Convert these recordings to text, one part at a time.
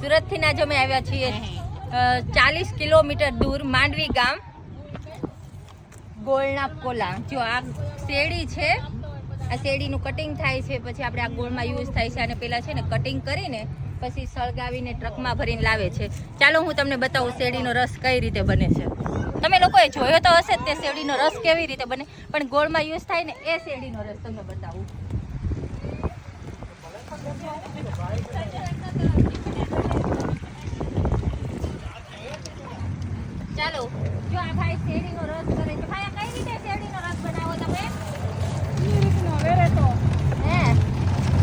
સુરતથી ના અમે આવ્યા છીએ. ચાલીસ કિલોમીટર દૂર માંડવી ગામ ગોળના કોલા. જો આ શેરડી છે, આ શેરડીનું કટિંગ થાય છે, પછી આપણે આ ગોળમાં યુઝ થાય છે અને પેલા છે ને કટિંગ કરીને પછી સળગાવીને ટ્રકમાં ભરીને લાવે છે. ચાલો હું તમને બતાવું શેરડીનો રસ કઈ રીતે બને છે. તમે લોકોએ જોયો તો હશે જ તે શેરડીનો રસ કેવી રીતે બને. પણ ગોળમાં યુઝ થાય ને એ શેરડીનો રસ તમને બતાવું. ચાલો, જો આ ભાઈ શેરડીનો રસ કરે છે. ભાઈ કઈ રીતે શેરડીનો રસ બનાવો તમે? હે?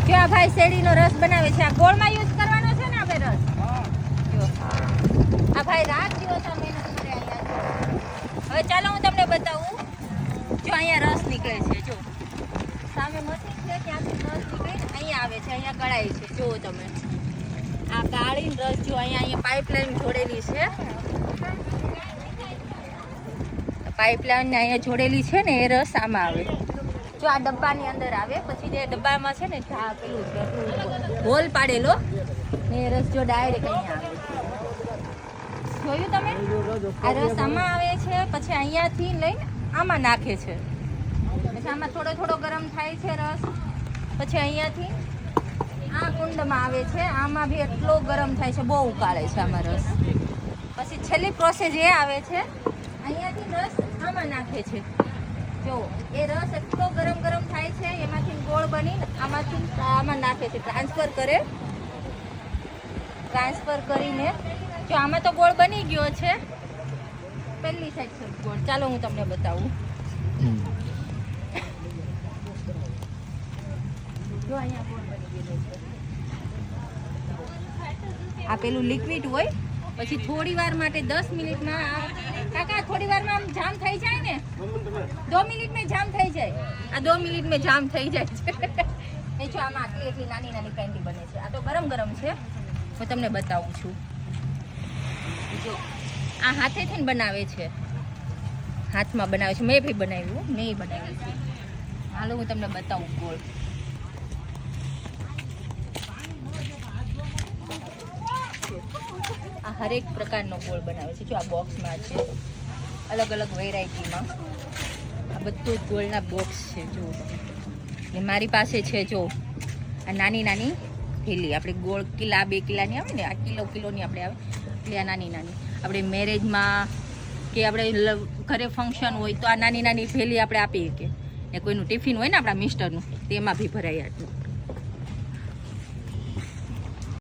જો આ ભાઈ શેરડીનો રસ બનાવે છે. આ ગોળમાં યુઝ કરવાનો છે ને આપણે રસ? જો. આ ભાઈ રાત દિવસ આ હવે ચાલો હું તમને બતાવું. જો અહીંયા રસ નીકળે છે, જો. સામે મશીન છે, ત્યાંથી રસ નીકળીને અહીંયા આવે છે, અહીંયા કળાય છે. જુઓ તમે. આ કાળીન રસ જો અહીંયા અહીંયા પાઇપલાઇન જોડેલી છે. પાઇપલાઇન અહીંયા જોડેલી છે ને, એ રસ આમાં આવે. જો આ ડબ્બાની અંદર આવે, પછી જે ડબ્બામાં છે ને પેલું હોલ પાડેલો, ને એ રસ જો ડાયરેક્ટ અહીંયા આવે. જોયું તમે? આ રસ આમાં આવે છે, પછી અહીંયાથી લઈને આમાં નાખે છે. પછી આમાં થોડો થોડો ગરમ થાય છે રસ. પછી અહીંયાથી આ કુંડમાં આવે છે. આમાં બી એટલો ગરમ થાય છે, બહુ ઉકાળે છે આમાં રસ. પછી છેલ્લી પ્રોસેસ એ આવે છે, અહીંયાથી રસ આમાં નાખે છે. જો, એ રસ એટલો ગરમ ગરમ થાય છે, એમાંથી ગોળ બની આમાંથી આમાં નાખે છે. ટ્રાન્સફર કરે. ટ્રાન્સફર કરીને, જો, આમાં તો ગોળ બની ગયો છે. પહેલી સાઈડ છે ગોળ. ચાલો હું તમને બતાવું. આ પેલું લિક્વિડ હોય, પછી થોડી વાર માટે દસ મિનિટમાં કાકા, થોડી વારમાં આમ જામ થઈ જાય ને? દો મિનિટ મેં જામ થઈ જાય. આ દો મિનિટ મેં જામ થઈ જાય છે. એ જો આમાં આટલી એટલી નાની નાની કેન્ડી બને છે. આ તો ગરમ ગરમ છે. હું તમને બતાવું છું. જો, આ હાથેથી ને બનાવે છે. હાથમાં બનાવે છે. મેં બી બનાવ્યું, મેં બનાવ્યું છે. હાલો, હું તમને બતાવું ગોળ. આ હરેક પ્રકારનો ગોળ બનાવે છે. જો આ બોક્સમાં છે, અલગ અલગ વેરાયટીમાં આ બધું ગોળના બોક્સ છે જો ને મારી પાસે છે, જો, આ નાની નાની થેલી. આપણે ગોળ કિલા, બે કિલાની આવે ને, આ કિલો કિલોની આપણે આવે. એટલે આ નાની નાની. આપણે મેરેજમાં કે આપણે ઘરે ફંક્શન હોય તો આ નાની નાની થેલી આપણે આપીએ શકીએ. ને કોઈનું ટિફિન હોય ને આપણા મિસ્ટરનું તેમાં બી ભરાય આટલું.